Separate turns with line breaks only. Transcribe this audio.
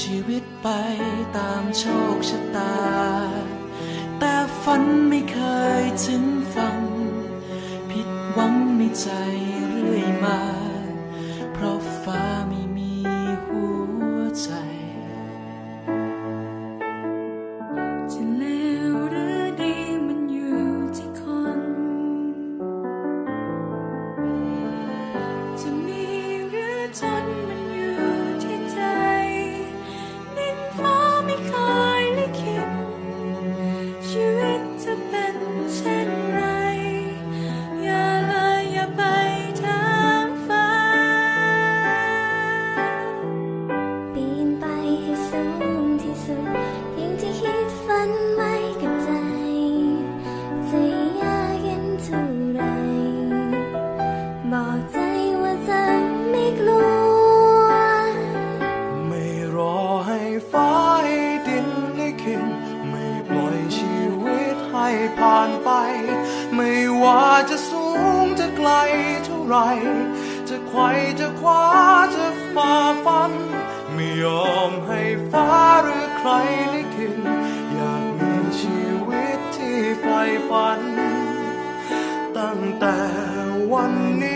ชีวิตไปตามโชคชะตา แต่ฝันไม่เคยถึงฝัน ผิดหวังในใจเรื่อยมา
บอกใจว่าจะไม่กลัว
ไม่รอให้ฟ้าให้ดินลิขิตไม่ปล่อยชีวิตให้ผ่านไป ไม่ว่าจะสูงจะไกลเท่าไรจะไขว่จะคว้าจะฝ่าฟัน ไม่ยอมให้ฟ้าหรือใครลิขิตอยากมีชีวิตที่ใฝ่ฝัน ตั้งแต่วันนี้